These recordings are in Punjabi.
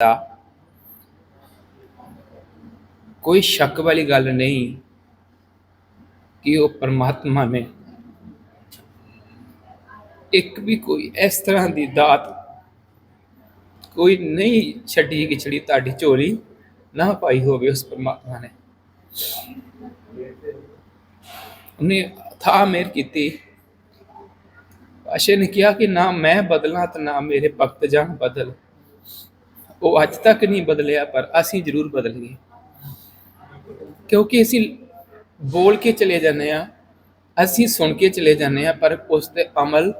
ਦਾ ਕੋਈ ਸ਼ੱਕ ਵਾਲੀ ਗੱਲ ਨਹੀਂ ਕਿ ਉਹ ਪਰਮਾਤਮਾ ਨੇ ਇੱਕ ਵੀ ਕੋਈ ਇਸ ਤਰ੍ਹਾਂ ਦੀ ਦਾਤ ਕੋਈ ਨਹੀਂ ਛੱਡੀ ਗਿਛੜੀ ਤੁਹਾਡੀ ਝੋਲੀ ਨਾ ਪਾਈ ਹੋਵੇ ਉਸ ਪਰਮਾਤਮਾ ਨੇ। ਉਹਨੇ ਥਾ ਮੇਰ ਕੀਤੀ। ਪਾਸ਼ੇ ਨੇ ਕਿਹਾ ਕਿ ਨਾ ਮੈਂ ਬਦਲਾਂ ਤੇ ਨਾ ਮੇਰੇ ਭਗਤ ਜਾਣ ਬਦਲ। ਉਹ ਅੱਜ ਤੱਕ ਨਹੀਂ ਬਦਲਿਆ, ਪਰ ਅਸੀਂ ਜ਼ਰੂਰ ਬਦਲ ਗਏ ਕਿਉਂਕਿ ਅਸੀਂ ਬੋਲ ਕੇ ਚਲੇ ਜਾਂਦੇ ਆ ਅਸੀਂ ਸੁਣ ਕੇ ਚਲੇ ਜਾਂਦੇ ਆ ਪਰ ਉਸ ਤੇ ਅਮਲ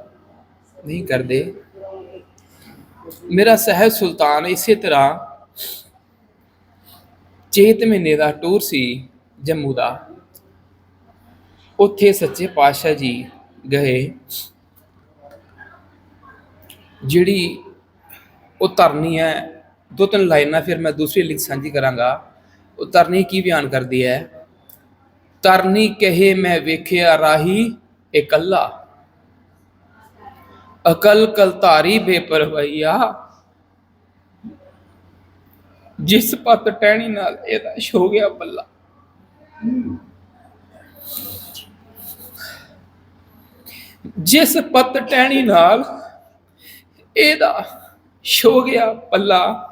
ਨਹੀਂ ਕਰਦੇ। ਮੇਰਾ ਸਹਿਬ ਸੁਲਤਾਨ ਇਸੇ ਤਰ੍ਹਾਂ ਚੇਤ ਮਹੀਨੇ ਦਾ ਟੂਰ ਸੀ ਜੰਮੂ ਦਾ। ਉੱਥੇ ਸੱਚੇ ਪਾਤਸ਼ਾਹ ਜੀ ਗਏ, ਜਿਹੜੀ ਉਹ ਧਰਨੀ ਹੈ ਦੋ ਤਿੰਨ ਲਾਈਨਾਂ, ਫਿਰ ਮੈਂ ਦੂਸਰੀ ਲਿਖ ਸਾਂਝੀ ਕਰਾਂਗਾ। ਉਹ ਤਰਨੀ ਕੀ ਬਿਆਨ ਕਰਦੀ ਹੈ? ਤਰਨੀ ਕਹੇ ਮੈਂ ਵੇਖਿਆ ਰਾਹੀ ਇਕੱਲਾ। ਅਕਲ ਕਲ ਬੇਪਰਵਾਹੀਆ। ਜਿਸ ਪਤ ਟਹਿਣੀ ਨਾਲ ਇਹਦਾ ਛੋ ਗਿਆ ਬੱਲਾ। ਜਿਸ ਪਤ ਟਹਿਣੀ ਨਾਲ ਇਹਦਾ ਛੋ ਗਿਆ ਪੱਲਾ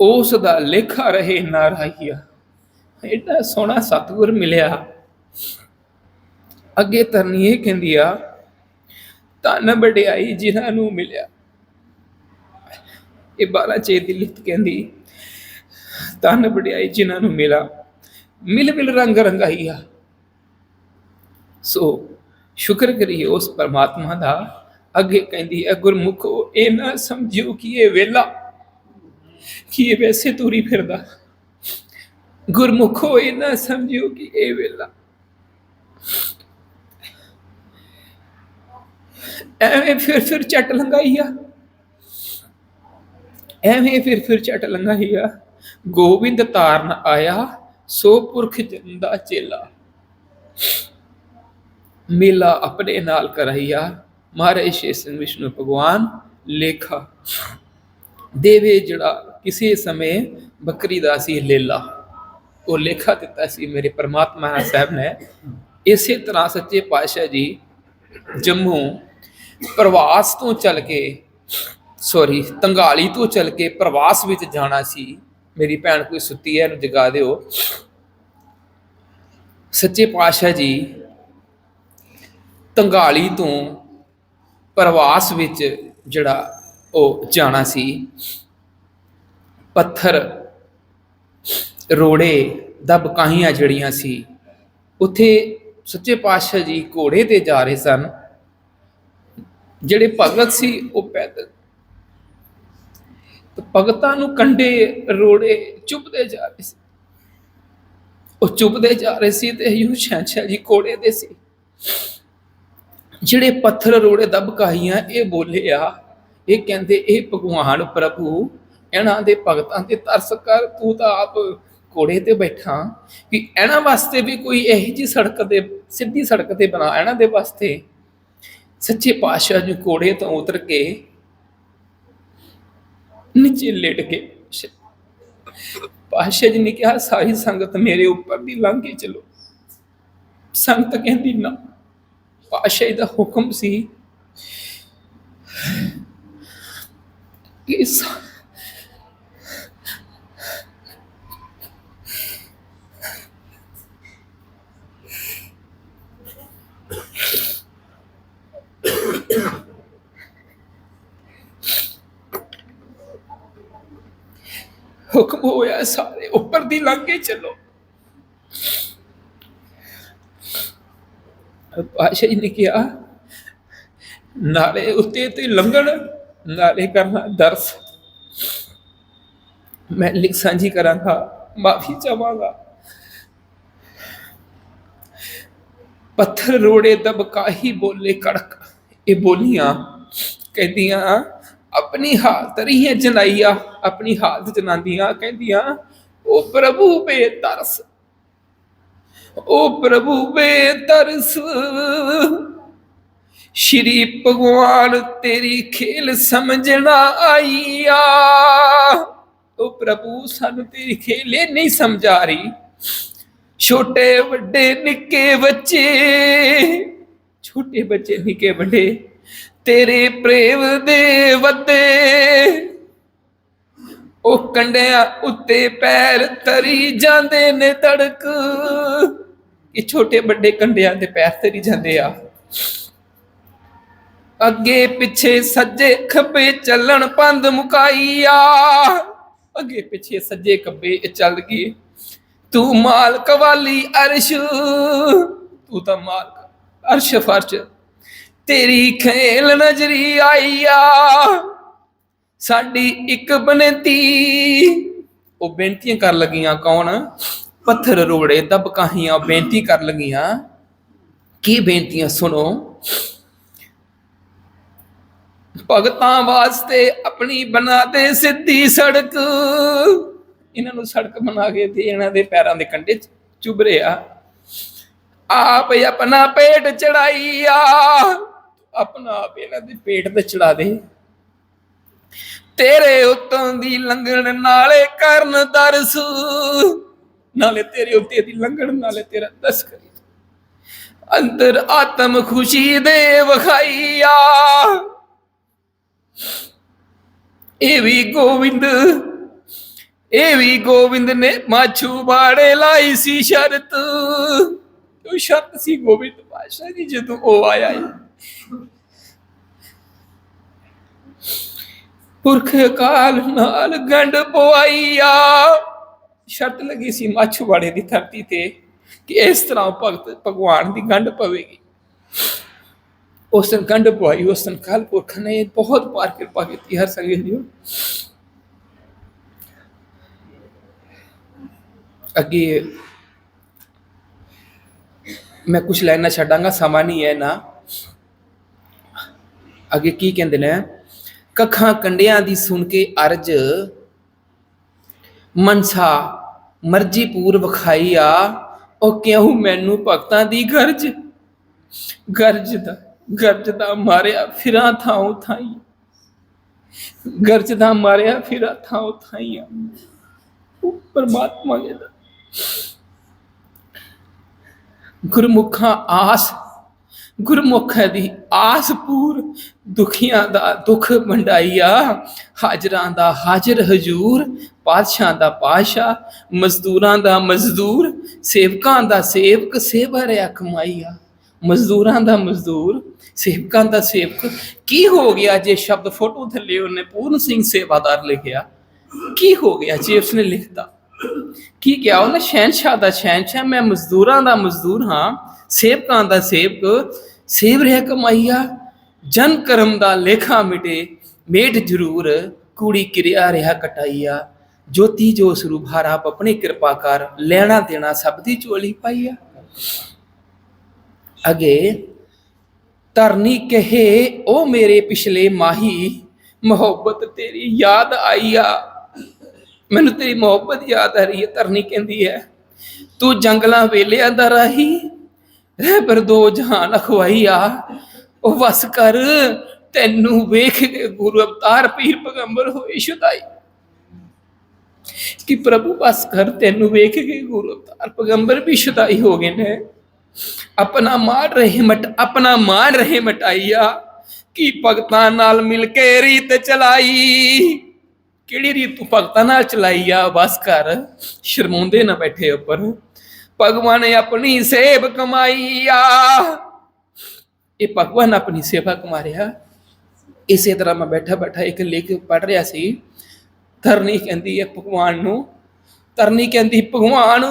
ਉਸ ਦਾ ਲੇਖਾ ਰਹੇ ਨਾ ਰਾਹੀਆ ਐਡਾ ਸੋਹਣਾ ਸਤਿਗੁਰ ਮਿਲਿਆ। ਅੱਗੇ ਤਰਨੀ ਇਹ ਕਹਿੰਦੀ ਆ, ਧਨ ਵਡਿਆਈ ਜਿਨ੍ਹਾਂ ਨੂੰ ਮਿਲਿਆ। ਇਹ 12 ਚੇਤ ਦੀ ਲਿਖਤ ਕਹਿੰਦੀ, ਧਨ ਵਡਿਆਈ ਜਿਨ੍ਹਾਂ ਨੂੰ ਮਿਲਾ, ਮਿਲ ਮਿਲ ਰੰਗ ਰੰਗਾਈਆ। ਸੋ ਸ਼ੁਕਰ ਕਰੀਏ ਉਸ ਪਰਮਾਤਮਾ ਦਾ ਅੱਗੇ ਕਹਿੰਦੀ ਹੈ, ਗੁਰਮੁਖੋ ਇਹ ਨਾ ਸਮਝਿਓ ਕਿ ਇਹ ਵੇਲਾ ਕਿ ਇਹ ਵੈਸੇ ਤੁਰੀ ਫਿਰਦਾ। ਗੁਰਮੁਖੋ ਇਹ ਨਾ ਸਮਝਿਓ ਕਿ ਇਹ ਵੇਲਾ ਐਵੇਂ ਫਿਰ ਫਿਰ ਚੱਟ ਲੰਗਾਈ ਆ। ਐਵੇਂ ਫਿਰ ਫਿਰ ਚੱਟ ਲੰਗਾਈ ਆ। ਗੋਬਿੰਦ ਤਾਰਨ ਆਇਆ, ਸੋ ਪੁਰਖ ਜੰਦਾ ਚੇਲਾ। ਮੇਲਾ ਆਪਣੇ ਨਾਲ ਕਰਾਈਆ ਮਹਾਰਾਜ ਸ਼ੇਸ਼ਨ ਵਿਸ਼ਨੂੰ ਭਗਵਾਨ ਲੇਖਾ। ਦੇਵੇ ਜਿਹੜਾ ਕਿਸੇ ਸਮੇਂ ਬੱਕਰੀ ਦਾ ਸੀ ਲੇਲਾ, ਉਹ ਲੇਖਾ ਦਿੱਤਾ ਸੀ ਮੇਰੇ ਪਰਮਾਤਮਾ ਸਾਹਿਬ ਨੇ। ਇਸੇ ਤਰ੍ਹਾਂ ਸੱਚੇ ਪਾਤਸ਼ਾਹ ਜੀ ਜੰਮੂ ਪ੍ਰਵਾਸ ਤੋਂ ਚੱਲ ਕੇ ਸੌਰੀ ਤੰਗਾਲੀ ਤੋਂ ਚੱਲ ਕੇ ਪ੍ਰਵਾਸ ਵਿੱਚ ਜਾਣਾ ਸੀ। ਮੇਰੀ ਭੈਣ ਕੋਈ ਸੁੱਤੀ ਹੈ, ਇਹਨੂੰ ਜਗਾ ਦਿਓ। ਸੱਚੇ ਪਾਤਸ਼ਾਹ ਜੀ ਤੰਗਾਲੀ ਤੋਂ ਪ੍ਰਵਾਸ ਵਿੱਚ ਜਿਹੜਾ ਉਹ ਜਾਣਾ ਸੀ। ਪੱਥਰ, ਰੋੜੇ, ਦਬਕਾਹੀਆਂ ਜਿਹੜੀਆਂ ਸੀ, ਉੱਥੇ ਸੱਚੇ ਪਾਤਸ਼ਾਹ ਜੀ ਘੋੜੇ ਤੇ ਜਾ ਰਹੇ ਸਨ। ਜਿਹੜੇ ਭਗਤ ਸੀ ਉਹ ਪੈਦਲ। ਤੇ ਭਗਤਾਂ ਨੂੰ ਕੰਡੇ ਰੋੜੇ ਚੁੱਪਦੇ ਜਾ ਰਹੇ ਸੀ। ਉਹ ਚੁੱਪਦੇ ਜਾ ਰਹੇ ਸੀ ਤੇ ਯੂ ਸ਼ਾਂਸ਼ਾ ਜੀ ਘੋੜੇ ਤੇ ਸੀ। ਜਿਹੜੇ ਪੱਥਰ ਰੋੜੇ ਦਬਕਾਈਆਂ ਇਹ ਬੋਲੇ ਆ, ਇਹ ਕਹਿੰਦੇ, ਇਹ ਭਗਵਾਨ ਪ੍ਰਭੂ ਇਹਨਾਂ ਦੇ ਭਗਤਾਂ ਤੇ ਤਰਸ ਕਰ, ਤੂੰ ਤਾਂ ਆਪ ਘੋੜੇ ਤੇ ਬੈਠਾ। ਕਿ ਇਹਨਾਂ ਵਾਸਤੇ ਵੀ ਕੋਈ ਇਹੋ ਜੀ ਸੜਕ ਤੇ ਸਿੱਧੀ ਸੜਕ ਤੇ ਬਣਾ ਇਹਨਾਂ ਦੇ ਵਾਸਤੇ। ਸੱਚੇ ਪਾਤਸ਼ਾਹ ਜੀ ਘੋੜੇ ਤੋਂ ਉਤਰ ਕੇ ਨੀਚੇ ਲੇਟ ਕੇ ਪਾਤਸ਼ਾਹ ਜੀ ਨੇ ਕਿਹਾ, ਸਾਰੀ ਸੰਗਤ ਮੇਰੇ ਉੱਪਰ ਦੀ ਲੰਘ ਕੇ ਚਲੋ ਸੰਗਤ ਕਹਿੰਦੀ, ਨਾ ਪਾਤਸ਼ਾਹ ਦਾ ਹੁਕਮ ਸੀ ਕਿ ਇਸ ਹੁਕਮ ਹੋਇਆ ਸਾਰੇ ਉੱਪਰ ਦੀ ਲੰਘ ਕੇ ਚੱਲੋ ਪਾਸ਼ਾ ਜੀ ਨੇ ਕਿਹਾ, ਨਾਲੇ ਉੱਤੇ ਤੇ ਲੰਘਣ, ਨਾਲੇ ਕਰਨਾ ਦਰਸ। ਮੈਂ ਲਿਖ ਸਾਂਝੀ ਕਰਾਂਗਾ, ਮਾਫੀ ਚਾਹਾਂਗਾ। ਪੱਥਰ ਰੋੜੇ ਦਬਕਾਹੀ ਬੋਲੇ ਕੜਕ, ਇਹ ਬੋਲੀਆਂ ਕਹਿੰਦੀਆਂ, ਆਪਣੀ ਹਾਲਤ ਰਹੀਆਂ ਜਨਾਈਆ, ਆਪਣੀ ਹਾਲਤ ਜਨਾਂਦੀਆਂ ਕਹਿੰਦੀਆਂ, ਉਹ ਪ੍ਰਭੂ ਬੇਤਰਸ ਉਹ ਪ੍ਰਭੂ ਬੇਤਰਸ ਸ਼੍ਰੀ ਭਗਵਾਨ ਤੇਰੀ ਖੇਲ ਸਮਝਣਾ ਆਈ ਆ ਉਹ ਪ੍ਰਭੂ, ਸਾਨੂੰ ਤੇਰੀ ਖੇਲ ਇਹ ਨਹੀਂ ਸਮਝਾ ਰਹੀ। ਛੋਟੇ ਵੱਡੇ ਨਿੱਕੇ ਬੱਚੇ, ਛੋਟੇ ਬੱਚੇ, ਨਿੱਕੇ ਵੱਡੇ, ਤੇਰੇ ਪ੍ਰੇਮ ਦੇ ਵੱਡੇ ਉਹ ਕੰਡਿਆਂ ਉੱਤੇ ਪੈਰ ਤਰੀ ਜਾਂਦੇ ਨੇ ਤੜਕ ਇਹ ਛੋਟੇ ਵੱਡੇ ਕੰਡਿਆਂ ਦੇ ਪੈਰ ਤਰੀ ਜਾਂਦੇ ਆ। ਅੱਗੇ ਪਿੱਛੇ ਸੱਜੇ ਖੱਬੇ ਚੱਲਣ ਪੰਦ ਮੁਕਾਈ ਆ। ਅੱਗੇ ਪਿੱਛੇ ਸੱਜੇ ਖੱਬੇ ਚੱਲ ਗਈ। ਤੂੰ ਮਾਲਕ ਵਾਲੀ ਅਰਸ਼। ਤੂੰ ਤਾਂ ਮਾਲਕ, ਅਰਸ਼ ਫਰਸ਼। ਤੇਰੀ ਖੇਲ ਨਜ਼ਰੀ ਆਈ ਆ। ਸਾਡੀ ਇੱਕ ਬੇਨਤੀ। ਉਹ ਬੇਨਤੀਆਂ ਕਰ ਲੱਗੀਆਂ, ਕੌਣ? ਪੱਥਰ ਰੋੜੇ ਦਬਕਾਹੀਆਂ ਬੇਨਤੀ ਕਰ ਲਗੀਆਂ। ਕੀ ਬੇਨਤੀਆਂ, ਸੁਣੋ। ਭਗਤਾਂ ਵਾਸਤੇ ਆਪਣੀ ਬਣਾ ਦੇ ਸਿੱਧੀ ਸੜਕ। ਇਹਨਾਂ ਨੂੰ ਸੜਕ ਬਣਾ ਕੇ ਤੇ ਇਹਨਾਂ ਦੇ ਪੈਰਾਂ ਦੇ ਕੰਢੇ ਚ ਚੁੱਭ ਰਿਹਾ ਆਪ ਆਪਣਾ ਪੇਟ ਚੜਾਈਆ ਆਪਣਾ ਆਪ ਇਹਨਾਂ ਦੇ ਪੇਟ ਤੇ ਚੜਾ ਦੇ। ਤੇਰੇ ਉਤੋਂ ਦੀ ਲੰਘਣ ਨਾਲੇ ਕਰਨ ਦਰਸ ਨਾਲੇ ਤੇਰੇ ਉੱਤੇ ਦੀ ਲੰਘਣ ਨਾਲੇ ਤੇਰਾ ਦਸ ਕਰੀ। ਅੰਦਰ ਆਤਮ ਖੁਸ਼ੀ ਦੇ ਵਖਾਈਆ। ਇਹ ਵੀ ਗੋਵਿੰਦ, ਇਹ ਵੀ ਗੋਵਿੰਦ ਨੇ ਮਾਛੂ ਬਾੜੇ ਲਾਈ ਸੀ ਸ਼ਰਤ। ਉਹ ਸ਼ਰਤ ਸੀ ਗੋਬਿੰਦ ਪਾਸ਼ਾ ਜੀ ਜਦੋਂ ਉਹ ਆਇਆ। ਪੁਰਖ ਕਾਲ ਨਾਲ ਗੰਢ ਪਵਾਈਆ। ਸ਼ਰਤ ਲੱਗੀ ਸੀ ਮਾਛੂਵਾੜੇ ਦੀ ਧਰਤੀ ਤੇ ਕਿ ਇਸ ਤਰ੍ਹਾਂ ਭਗਤ ਭਗਵਾਨ ਦੀ ਗੰਢ ਪਵੇਗੀ। ਉਸ ਦਿਨ ਗੰਢ ਪਵਾਈ, ਉਸ ਦਿਨ ਕਾਲ ਪੁਰਖ ਨੇ ਬਹੁਤ ਪਾਰ ਕਿਰਪਾ ਕੀਤੀ ਹਰ ਸੰਗਤ ਜੀ ਅੱਗੇ ਮੈਂ ਕੁਝ ਲਾਈਨਾਂ ਛੱਡਾਂਗਾ, ਸਮਾਂ ਨਹੀਂ ਹੈ ਨਾ। ਅੱਗੇ ਕੀ ਕਹਿੰਦੇ ਨੇ? ਕੱਖਾਂ ਕੰਡਿਆਂ ਦੀ ਸੁਣ ਕੇ ਅਰਜ, ਮਨਸਾ ਮਰਜ਼ੀ ਪੂਰ ਵਿਖਾਈ ਆ, ਉਹ ਕਿਉਂ ਮੈਨੂੰ ਭਗਤਾਂ ਦੀ ਗਰਜ? ਗਰਜ ਦਾ ਗਰਜ ਦਾ ਮਾਰਿਆ ਫਿਰਾਂ ਥਾਉ ਥਾਈ। ਗਰਜ ਦਾ ਮਾਰਿਆ ਫਿਰਾਂ ਥਾਉ ਥਾਈਆਂ ਉਹ ਪਰਮਾਤਮਾ ਨੇ ਗੁਰਮੁਖਾਂ ਆਸ ਗੁਰਮੁਖ ਦੀ ਆਸ ਪੂਰ, ਦੁਖੀਆਂ ਦਾ ਦੁੱਖ ਵੰਡਾਈਆ ਹਾਜ਼ਰਾਂ ਦਾ ਹਾਜ਼ਰ ਹਜੂਰ, ਪਾਤਸ਼ਾਹ ਦਾ ਪਾਤਸ਼ਾਹ, ਮਜ਼ਦੂਰਾਂ ਦਾ ਮਜ਼ਦੂਰ, ਸੇਵਕਾਂ ਦਾ ਸੇਵਕ, ਸੇਵਾ ਰਿਆ ਕਮਾਈਆ। ਮਜ਼ਦੂਰਾਂ ਦਾ ਮਜ਼ਦੂਰ, ਸੇਵਕਾਂ ਦਾ ਸੇਵਕ, ਕੀ ਹੋ ਗਿਆ ਜੇ ਸ਼ਬਦ ਫੋਟੋ ਥੱਲੇ ਉਹਨੇ ਪੂਰਨ ਸਿੰਘ ਸੇਵਾਦਾਰ ਲਿਖਿਆ? ਕੀ ਹੋ ਗਿਆ ਜੇ ਉਸਨੇ ਲਿਖਤਾ? ਕੀ ਕਿਹਾ ਉਹਨੇ? ਸ਼ਹਿਨशाह ਦਾ ਸ਼ਹਿਨशाह ਮੈਂ ਮਜ਼ਦੂਰਾਂ ਦਾ ਮਜ਼ਦੂਰ ਹਾਂ, ਸੇਵਕਾਂ ਦਾ ਸੇਵਕ, ਸੇਵ ਰਹਿ ਕਮਾਈਆ, ਜਨ ਕਰਮ ਦਾ ਲੇਖਾ ਮਿਟੇ, ਮੇਟ ਜ਼ਰੂਰ, ਕੂੜੀ ਕਿਰਿਆ ਰਿਹਾ ਕਟਾਈਆ, ਜੋਤੀ ਜੋ ਸਰੂਪ ਹਰ ਆਪ ਆਪਣੀ ਕਿਰਪਾ ਕਰ, ਲੈਣਾ ਦੇਣਾ ਸਭ ਦੀ ਚੋਲੀ ਪਾਈਆ। ਅਗੇ, ਧਰਨੀ ਕਹੇ, ਉਹ ਮੇਰੇ ਪਿਛਲੇ ਮਾਹੀ, ਮੁਹੱਬਤ ਤੇਰੀ ਯਾਦ ਆਈਆ। ਮੈਨੂੰ ਤੇਰੀ ਮੁਹੱਬਤ ਯਾਦ ਆ ਰਹੀ ਹੈ, ਧਰਨੀ ਕਹਿੰਦੀ ਹੈ। ਤੂੰ ਜੰਗਲਾਂ ਵੇਲਿਆਂ ਦਾ ਰਾਹੀ, ਰਹਿ ਪਰ ਦੋ ਜਹਾਨ ਅਖਵਾਈਆ। ਉਹ ਵਸ ਕਰ, ਤੈਨੂੰ ਵੇਖ ਕੇ ਗੁਰੂ ਅਵਤਾਰ ਪੀਰ ਪੈਗੰਬਰ ਹੋਏ ਸ਼ੁਦਾਈ। ਕਿ ਪ੍ਰਭੂ ਬਸ ਕਰ, ਤੈਨੂੰ ਵੇਖ ਕੇ ਗੁਰੂ ਅਵਤਾਰ ਪੈਗੰਬਰ ਵੀ ਸ਼ੁਦਾਈ ਹੋ ਗਏ ਨੇ। ਆਪਣਾ ਮਾਰ ਰਹੇ ਮਟ, ਆਪਣਾ ਮਾਰ ਰਹੇ ਮਟਾਈਆ। ਕੀ ਭਗਤਾਂ ਨਾਲ ਮਿਲ ਕੇ ਰੀਤ ਚਲਾਈ। ਕਿਹੜੀ ਰੀਤ ਤੂੰ ਭਗਤਾਂ ਨਾਲ ਚਲਾਈ ਆ? ਬਸ ਕਰ ਸ਼ਰਮਾਉਂਦੇ ਨਾ ਬੈਠੇ ਉੱਪਰ। ਭਗਵਾਨ ਨੇ ਆਪਣੀ ਸੇਵ ਕਮਾਈ ਆ। ਇਹ ਭਗਵਾਨ ਆਪਣੀ ਸੇਵਾ ਕਮਾ ਰਿਹਾ। ਇਸੇ ਤਰ੍ਹਾਂ ਮੈਂ ਬੈਠਾ ਬੈਠਾ ਇੱਕ ਲੇਖ ਪੜ ਰਿਹਾ ਸੀ। ਧਰਨੀ ਕਹਿੰਦੀ ਹੈ ਭਗਵਾਨ ਨੂੰ, ਧਰਨੀ ਕਹਿੰਦੀ ਭਗਵਾਨ,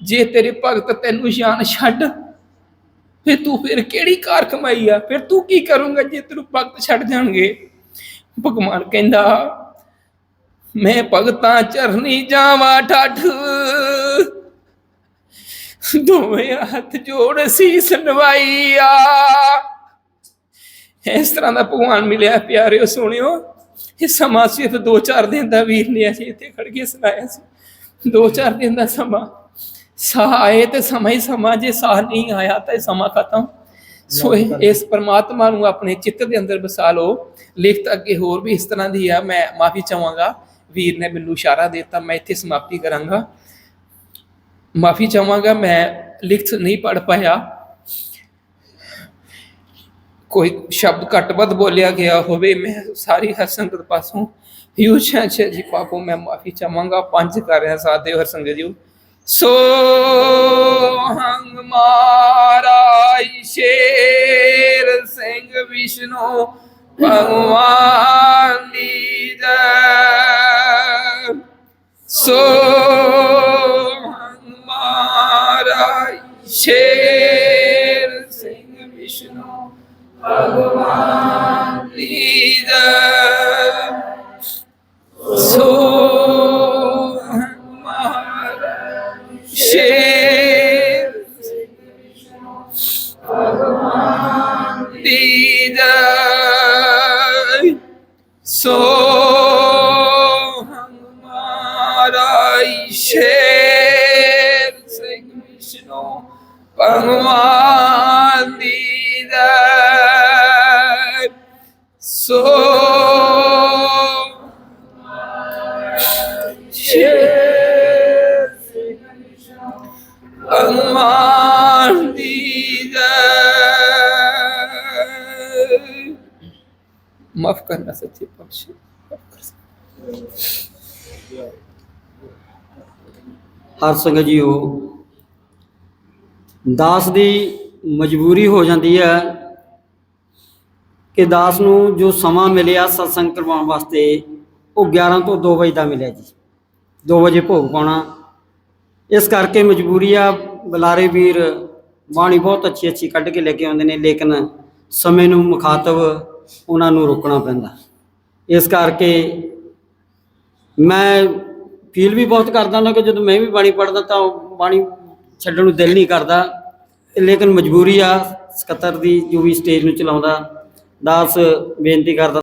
ਜੇ ਤੇਰੇ ਭਗਤ ਤੈਨੂੰ ਸ਼ਾਨ ਛੱਡ, ਫਿਰ ਤੂੰ ਫਿਰ ਕਿਹੜੀ ਕਾਰ ਕਮਾਈ ਆ? ਫਿਰ ਤੂੰ ਕੀ ਕਰੂੰਗਾ ਜੇ ਤੈਨੂੰ ਭਗਤ ਛੱਡ ਜਾਣਗੇ? ਭਗਵਾਨ ਕਹਿੰਦਾ ਮੈਂ ਭਗਤਾਂ ਚਰਨੀ ਜਾਵਾਂ ਠੱਠ। ਦੋਵੇਂ ਹੱਥ ਜੋੜ ਸੀਸ ਨਵਾਈਆ। ਇਸ ਤਰ੍ਹਾਂ ਦਾ ਭਗਵਾਨ ਮਿਲਿਆ ਪਿਆਰਿਓ ਸੁਣਿਓ। ਇਹ ਸਮਾਂ ਸਿਰਫ 2-4 ਦਿਨ ਦਾ ਵੀਰ ਨੇ ਅਸੀਂ ਇੱਥੇ ਖੜ ਕੇ ਸੁਣਾਇਆ ਸੀ। 2-4 ਦਿਨ ਦਾ ਸਮਾਂ। ਸਾਹ ਆਏ ਤੇ ਸਮਾਂ ਹੀ ਸਮਾਂ ਜੇ ਸਾਹ ਨਹੀਂ ਆਇਆ ਤਾਂ ਇਹ ਸਮਾਂ ਖਤਮ। ਸੋ ਇਸ ਪਰਮਾਤਮਾ ਨੂੰ ਆਪਣੇ ਚਿੱਤ ਦੇ ਅੰਦਰ ਵਸਾ ਲਓ। ਲਿਖਤ ਅੱਗੇ ਹੋਰ ਵੀ ਇਸ ਤਰ੍ਹਾਂ ਦੀ ਆ ਮੈਂ ਮਾਫੀ ਚਾਹਾਂਗਾ। ਵੀਰ ਨੇ ਮੈਨੂੰ ਇਸ਼ਾਰਾ ਦਿੱਤਾ, ਮੈਂ ਇੱਥੇ ਸਮਾਪਤੀ ਕਰਾਂਗਾ। ਮਾਫੀ ਚਾਹਾਂਗਾ, ਮੈਂ ਲਿਖਤ ਨਹੀਂ ਪੜ ਪਾਇਆ। ਕੋਈ ਸ਼ਬਦ ਘੱਟ ਵੱਧ ਬੋਲਿਆ ਗਿਆ ਹੋਵੇ, ਮੈਂ ਸਾਰੀ ਹਰ ਸੰਗਤ ਪਾਸੋਂ ਯੂਸ਼ਾ ਜੀ ਪਾਪੋ, ਮੈਂ ਮਾਫੀ ਚਾਹਾਂਗਾ, ਪੰਜ ਕਰ ਰਿਹਾ ਸਾਥ ਦਿਓ ਹਰ ਸੰਗਤ ਜੀ ਸੋ ਹੰਗ ਮਾਰਾ ਸ਼ੇਰ ਸਿੰਘ ਵਿਸ਼ਨੂੰ, ਭਗਵਾਨ ਦੀ ਜੈ। ਸੋ ਹਮਾਰਾ ਭਗਵਾਨ ਦੀ ਜੈ। ਸੋ ਸ਼ੇਰ ਭਗਵਾਨ ਦੀ ਜੈ। ਮਾਫ ਕਰਨਾ ਸੱਚੇ ਪਾਤਸ਼ਾਹ ਮਾਫ਼ ਕਰ ਹਰ ਸੰਗਤ ਜੀਓ ਦਾਸ ਦੀ ਮਜਬੂਰੀ ਹੋ ਜਾਂਦੀ ਹੈ ਕਿ ਦਾਸ ਨੂੰ ਜੋ ਸਮਾਂ ਮਿਲਿਆ ਸਤਸੰਗ ਕਰਵਾਉਣ ਵਾਸਤੇ, ਉਹ 11 ਤੋਂ 2 ਵਜੇ ਦਾ ਮਿਲਿਆ ਜੀ। 2 ਵਜੇ ਭੋਗ ਪਾਉਣਾ। ਇਸ ਕਰਕੇ ਮਜਬੂਰੀ ਆ, ਬੁਲਾਰੇ ਵੀਰ ਬਾਣੀ ਬਹੁਤ ਅੱਛੀ ਅੱਛੀ ਕੱਢ ਕੇ ਲੈ ਕੇ ਆਉਂਦੇ ਨੇ, ਲੇਕਿਨ ਸਮੇਂ ਨੂੰ ਮੁਖਾਤਬ ਉਹਨਾਂ ਨੂੰ ਰੋਕਣਾ ਪੈਂਦਾ। ਇਸ ਕਰਕੇ ਮੈਂ ਫੀਲ ਵੀ ਬਹੁਤ ਕਰਦਾ ਨਾ ਕਿ ਜਦੋਂ ਮੈਂ ਵੀ ਬਾਣੀ ਪੜ੍ਹਦਾ ਤਾਂ ਬਾਣੀ ਛੱਡਣ ਨੂੰ ਦਿਲ ਨਹੀਂ ਕਰਦਾ ਲੇਕਿਨ ਮਜਬੂਰੀ ਆ ਸਕੱਤਰ ਦੀ ਜੋ ਵੀ ਸਟੇਜ ਨੂੰ ਚਲਾਉਂਦਾ। ਦਾਸ ਬੇਨਤੀ ਕਰਦਾ